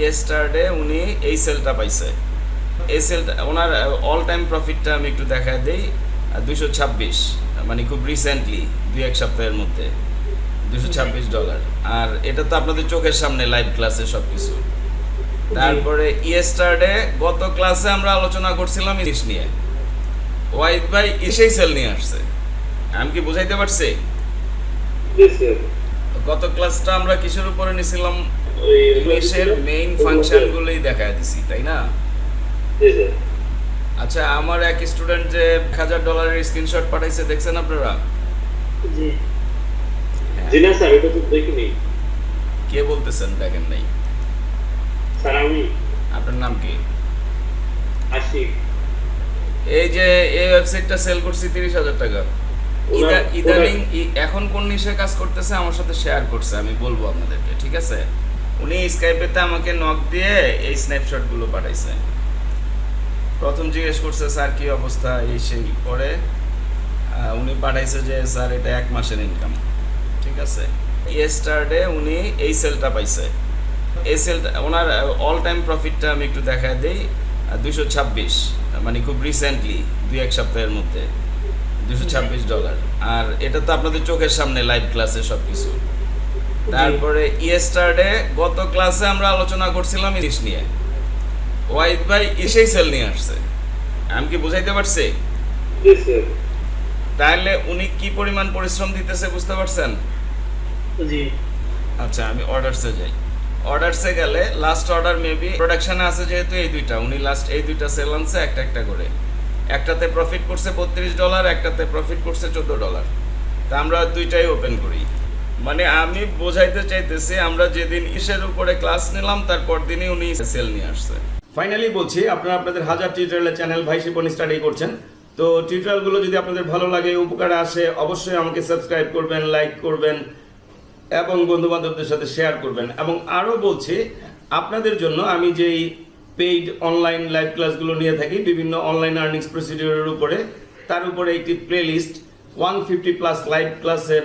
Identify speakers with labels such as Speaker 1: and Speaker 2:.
Speaker 1: Yesterday উনি এই সেলটা পাইছে। এই সেলটা ওনার অল টাইম প্রফিটটা আমি একটু দেখায় দিই। দুশো ছাব্বিশ মানে খুব রিসেন্টলি দুই এক সপ্তাহের মধ্যে। দুশো ছাব্বিশ ডলার আর এটা তো আপনাদের চোখের সামনে লাইভ ক্লাসে সব কিছু তারপরে ইয়েস্টারডে গত ক্লাসে আমরা আলোচনা করছিলাম ইলিশ নিয়ে। ওয়াইদ ভাই ইসেই সেল নিয়ে আসছে। আমি কি বুঝাইতে পারছি? গত ক্লাসটা আমরা কিসের উপরে নিছিলাম? ইংলিশের মেইন ফাংশনগুলোই দেখায় দিছি তাই না? আচ্ছা আমার এক স্টুডেন্ট যে এক হাজার ডলারের স্ক্রিনশট পাঠাইছে দেখছেন আপনারা?
Speaker 2: জি। জি না স্যার এটা তো দেখিনি।
Speaker 1: কে বলতেছেন দেখেন নাই?
Speaker 2: স্যার আমি
Speaker 1: আপনার নাম কি?
Speaker 2: আশিক।
Speaker 1: এই যে এই ওয়েবসাইটটা সেল করছি তিরিশ হাজার টাকা। ইদানিং এখন কোন নিশে কাজ করতেছে আমার সাথে শেয়ার করছে আমি বলব আপনাদেরকে ঠিক আছে? উনি স্কাইপেতে আমাকে নক দিয়ে এই স্ন্যাপশটগুলো পাঠাইছে। প্রথম জিজ্ঞেস করছে, স্যার, কি অবস্থা? এই সেই পরে উনি পাঠাইছে যে, স্যার, এটা এক মাসের ইনকাম ঠিক আছে? ইয়েস্টারডে উনি এই সেলটা পাইছে। এই সেলটা ওনার অল টাইম প্রফিটটা আমি একটু দেখায় দিই। দুশো ছাব্বিশ মানে খুব রিসেন্টলি দুই এক সপ্তাহের মধ্যে। দুশো ছাব্বিশ ডলার আর এটা তো আপনাদের চোখের সামনে লাইভ ক্লাসে সব কিছু তারপরে ইয়েস্টারডে গত ক্লাসে আমরা আলোচনা করছিলাম ইলিশ নিয়ে। ওয়াইদ ভাই এসেই সেল নিয়ে আসছে। আমি কি বুঝাইতে পারছি? তাহলে উনি কি পরিমাণ পরিশ্রম দিতেছে বুঝতে পারছেন?
Speaker 2: জি।
Speaker 1: আচ্ছা আমি অর্ডারসে যাই। অর্ডারসে গেলে লাস্ট অর্ডার মেবি প্রোডাকশনে আছে যেহেতু এই দুইটা। উনি লাস্ট এই দুইটা সেল আনছে একটা একটা করে। একটাতে প্রফিট করছে বত্রিশ ডলার একটাতে প্রফিট করছে চোদ্দ ডলার তা আমরা দুইটাই ওপেন করি। মানে আমি বোঝাইতে চাইতেছি, আমরা যেদিন ইসের উপরে ক্লাস নিলাম, তারপর দিনই উনি সেল নিয়ে আসছে। ফাইনালি বলছি, আপনারা আপনাদের হাজার টিউটোরিয়ালের চ্যানেল ভাই শিপন স্টাডি করছেন। তো টিউটোরিয়ালগুলো যদি আপনাদের ভালো লাগে, উপকারে আসে, অবশ্যই আমাকে সাবস্ক্রাইব করবেন লাইক করবেন, এবং বন্ধু বান্ধবদের সাথে শেয়ার করবেন। এবং আরও বলছি, আপনাদের জন্য আমি যেই পেইড অনলাইন লাইভ ক্লাসগুলো নিয়ে থাকি, বিভিন্ন অনলাইন আর্নিংস প্রসিডিওরের উপরে, তার উপরে একটি playlist one fifty plus live ক্লাসের